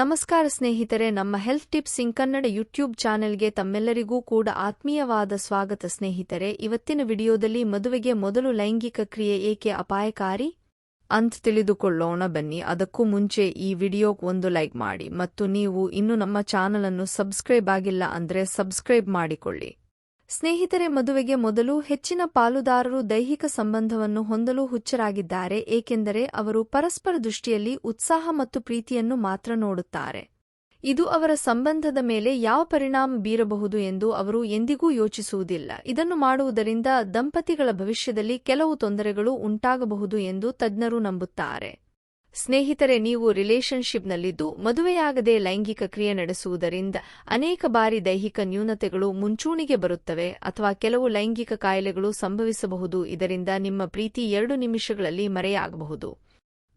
ನಮಸ್ಕಾರ ಸ್ನೇಹಿತರೆ, ನಮ್ಮ health tips in Kannada YouTube ಚಾನೆಲ್ಗೆ ತಮ್ಮೆಲ್ಲರಿಗೂ ಕೂಡ ಆತ್ಮೀಯವಾದ ಸ್ವಾಗತ ಸ್ನೇಹಿತರೆ. ಇವತ್ತಿನ ವಿಡಿಯೋದಲ್ಲಿ ಮದುವೆಗೆ ಮೊದಲು ಲೈಂಗಿಕ ಕ್ರಿಯೆ ಏಕೆ ಅಪಾಯಕಾರಿ ಅಂತ ತಿಳಿದುಕೊಳ್ಳೋಣ ಬನ್ನಿ. ಅದಕ್ಕೂ ಮುಂಚೆ ಈ ವಿಡಿಯೋಗೆ ಒಂದು ಲೈಕ್ ಮಾಡಿ ಮತ್ತು ನೀವು ಇನ್ನು ನಮ್ಮ ಚಾನಲ್ ಅನ್ನು ಸಬ್ಸ್ಕ್ರೈಬ್ ಆಗಿಲ್ಲ ಅಂದ್ರೆ ಸಬ್ಸ್ಕ್ರೈಬ್ ಮಾಡಿಕೊಳ್ಳಿ. ಸ್ನೇಹಿತರೆ, ಮದುವೆಗೆ ಮೊದಲು ಹೆಚ್ಚಿನ ಪಾಲುದಾರರು ದೈಹಿಕ ಸಂಬಂಧವನ್ನು ಹೊಂದಲು ಹುಚ್ಚರಾಗಿದ್ದಾರೆ, ಏಕೆಂದರೆ ಅವರು ಪರಸ್ಪರ ದೃಷ್ಟಿಯಲ್ಲಿ ಉತ್ಸಾಹ ಮತ್ತು ಪ್ರೀತಿಯನ್ನು ಮಾತ್ರ ನೋಡುತ್ತಾರೆ. ಇದು ಅವರ ಸಂಬಂಧದ ಮೇಲೆ ಯಾವ ಪರಿಣಾಮ ಬೀರಬಹುದು ಎಂದು ಅವರು ಎಂದಿಗೂ ಯೋಚಿಸುವುದಿಲ್ಲ. ಇದನ್ನು ಮಾಡುವುದರಿಂದ ದಂಪತಿಗಳ ಭವಿಷ್ಯದಲ್ಲಿ ಕೆಲವು ತೊಂದರೆಗಳು ಉಂಟಾಗಬಹುದು ಎಂದು ತಜ್ಞರು ನಂಬುತ್ತಾರೆ. ಸ್ನೇಹಿತರೆ, ನೀವು ರಿಲೇಶನ್ಶಿಪ್ನಲ್ಲಿದ್ದು ಮದುವೆಯಾಗದೆ ಲೈಂಗಿಕ ಕ್ರಿಯೆ ನಡೆಸುವುದರಿಂದ ಅನೇಕ ಬಾರಿ ದೈಹಿಕ ನ್ಯೂನತೆಗಳು ಮುಂಚೂಣಿಗೆ ಬರುತ್ತವೆ ಅಥವಾ ಕೆಲವು ಲೈಂಗಿಕ ಕಾಯಿಲೆಗಳು ಸಂಭವಿಸಬಹುದು. ಇದರಿಂದ ನಿಮ್ಮ ಪ್ರೀತಿ ಎರಡು ನಿಮಿಷಗಳಲ್ಲಿ ಮರೆಯಾಗಬಹುದು.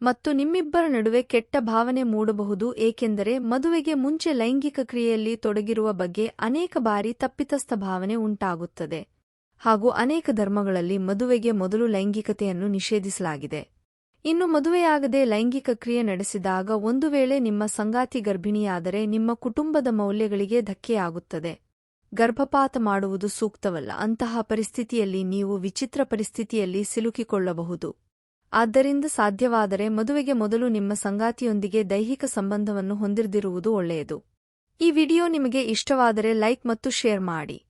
ಮತ್ತು ನಿಮ್ಮಿಬ್ಬರ ನಡುವೆ ಕೆಟ್ಟ ಭಾವನೆ ಮೂಡಬಹುದು. ಏಕೆಂದರೆ, ಮದುವೆಗೆ ಮುಂಚೆ ಲೈಂಗಿಕ ಕ್ರಿಯೆಯಲ್ಲಿ ತೊಡಗಿರುವ ಬಗ್ಗೆ ಅನೇಕ ಬಾರಿ ತಪ್ಪಿತಸ್ಥ ಭಾವನೆ ಉಂಟಾಗುತ್ತದೆ. ಹಾಗೂ ಅನೇಕ ಧರ್ಮಗಳಲ್ಲಿ ಮದುವೆಗೆ ಮೊದಲು ಲೈಂಗಿಕತೆಯನ್ನು ನಿಷೇಧಿಸಲಾಗಿದೆ. ಇನ್ನು ಮದುವೆಯಾಗದೆ ಲೈಂಗಿಕ ಕ್ರಿಯೆ ನಡೆಸಿದಾಗ ಒಂದು ವೇಳೆ ನಿಮ್ಮ ಸಂಗಾತಿ ಗರ್ಭಿಣಿಯಾದರೆ ನಿಮ್ಮ ಕುಟುಂಬದ ಮೌಲ್ಯಗಳಿಗೆ ಧಕ್ಕೆಯಾಗುತ್ತದೆ. ಗರ್ಭಪಾತ ಮಾಡುವುದು ಸೂಕ್ತವಲ್ಲ, ಅಂತಹ ಪರಿಸ್ಥಿತಿಯಲ್ಲಿ ನೀವು ವಿಚಿತ್ರ ಪರಿಸ್ಥಿತಿಯಲ್ಲಿ ಸಿಲುಕಿಕೊಳ್ಳಬಹುದು. ಆದ್ದರಿಂದ ಸಾಧ್ಯವಾದರೆ ಮದುವೆಗೆ ಮೊದಲು ನಿಮ್ಮ ಸಂಗಾತಿಯೊಂದಿಗೆ ದೈಹಿಕ ಸಂಬಂಧವನ್ನು ಹೊಂದಿರದಿರುವುದು ಒಳ್ಳೆಯದು. ಈ ವಿಡಿಯೋ ನಿಮಗೆ ಇಷ್ಟವಾದರೆ ಲೈಕ್ ಮತ್ತು ಶೇರ್ ಮಾಡಿ.